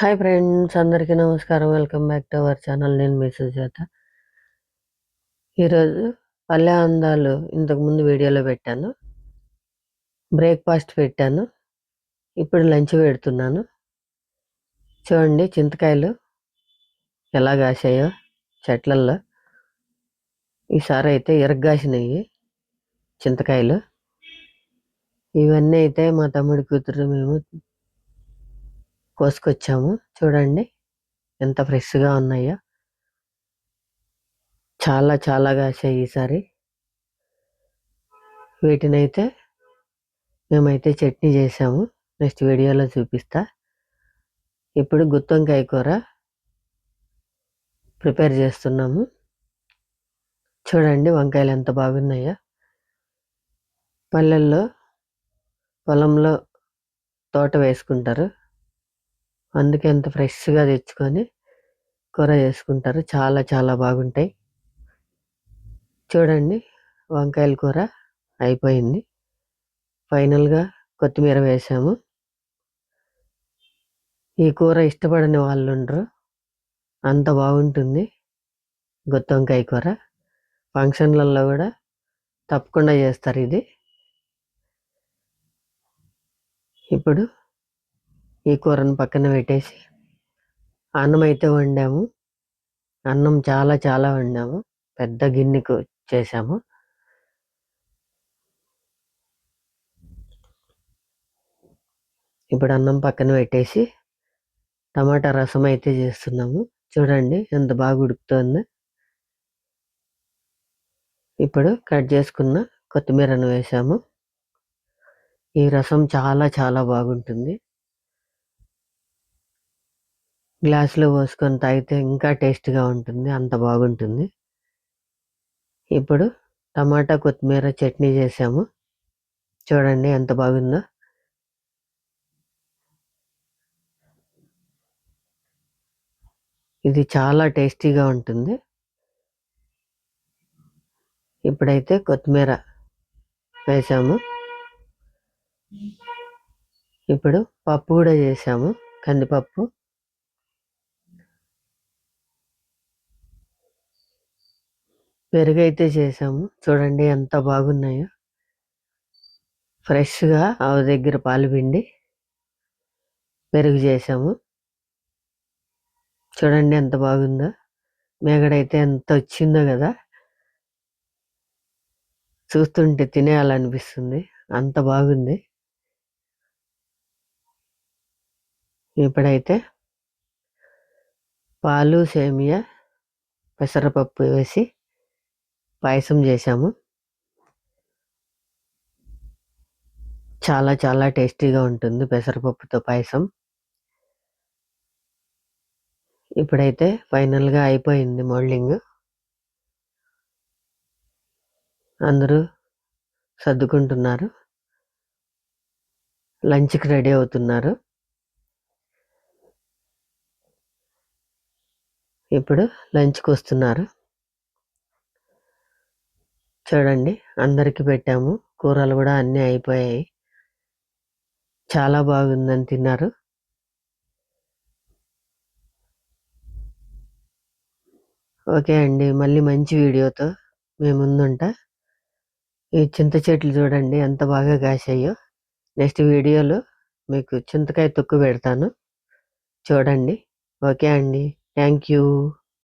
Hi friends అందరికీ నమస్కారం. Welcome back to our channel నేను మీ సుజాత. ఈరోజు పల్లె అందాలు ఇంతకుముందు వీడియోలో పెట్టాను. బ్రేక్ఫాస్ట్ పెట్టాను. ఇప్పుడు లంచ్ పెడుతున్నాను. చూడండి చింతకాయలు ఎలా కాసాయో చెట్లల్లో. ఈసారి అయితే ఇరగ్గాసినాయి చింతకాయలు. ఇవన్నీ అయితే మా తమ్ముడి కూతురు మేము కోసుకొచ్చాము. చూడండి ఎంత ఫ్రెష్గా ఉన్నాయో. చాలా చాలా కాసాయి ఈసారి. వీటినైతే మేమైతే చట్నీ చేసాము. నెక్స్ట్ వీడియోలో చూపిస్తా. ఇప్పుడు గుత్తొంకాయ కూర ప్రిపేర్ చేస్తున్నాము. చూడండి వంకాయలు ఎంత బాగున్నాయో. పల్లెల్లో పొలంలో తోట వేసుకుంటారు. అందుకే ఎంత ఫ్రెష్గా తెచ్చుకొని కూర చేసుకుంటారు. చాలా చాలా బాగుంటాయి. చూడండి వంకాయల కూర అయిపోయింది. ఫైనల్గా కొత్తిమీర వేసాము. ఈ కూర ఇష్టపడని వాళ్ళు ఉండరు. అంత బాగుంటుంది గుత్తి వంకాయ కూర. ఫంక్షన్లలో కూడా తప్పకుండా చేస్తారు ఇది. ఇప్పుడు ఈ కూరను పక్కన పెట్టేసి అన్నం అయితే వండాము. అన్నం చాలా చాలా వండాము. పెద్ద గిన్నెకు చేసాము. ఇప్పుడు అన్నం పక్కన పెట్టేసి టమాటా రసం అయితే చేస్తున్నాము. చూడండి ఎంత బాగా ఉడుకుతుంది. ఇప్పుడు కట్ చేసుకున్న కొత్తిమీరను వేసాము. ఈ రసం చాలా చాలా బాగుంటుంది. గ్లాసులో పోసుకొని తాగితే ఇంకా టేస్ట్గా ఉంటుంది అంత బాగుంటుంది. ఇప్పుడు టమాటా కొత్తిమీర చట్నీ చేసాము. చూడండి ఎంత బాగుందో. ఇది చాలా టేస్టీగా ఉంటుంది. ఇప్పుడైతే కొత్తిమీర వేసాము. ఇప్పుడు పప్పు కూడా చేసాము కందిపప్పు. పెరుగు అయితే చేసాము. చూడండి ఎంత బాగున్నాయో. ఫ్రెష్గా ఆవు దగ్గర పాలు పిండి పెరుగు చేసాము. చూడండి ఎంత బాగుందో. మేగడైతే ఎంత వచ్చిందో కదా. చూస్తుంటే తినేయాలనిపిస్తుంది. అంత బాగుంది. ఇప్పుడైతే పాలు సేమియా పెసరపప్పు వేసి పాయసం చేశాము. చాలా చాలా టేస్టీగా ఉంటుంది పెసరపప్పుతో పాయసం. ఇప్పుడైతే ఫైనల్గా అయిపోయింది మోల్డింగ్. అందరూ సర్దుకుంటున్నారు. లంచ్కి రెడీ అవుతున్నారు. ఇప్పుడు లంచ్కి వస్తున్నారు. చూడండి. అందరికి పెట్టాము. కూరలు కూడా అన్నీ అయిపోయాయి. చాలా బాగుందని తిన్నారు. ఓకే అండి. మళ్ళీ మంచి వీడియోతో మేము ముందుంటా. ఈ చింత చెట్లు చూడండి ఎంత బాగా కాసాయో నెక్స్ట్ వీడియోలో మీకు చింతకాయ తొక్కు పెడతాను. చూడండి. ఓకే అండి. Thank you.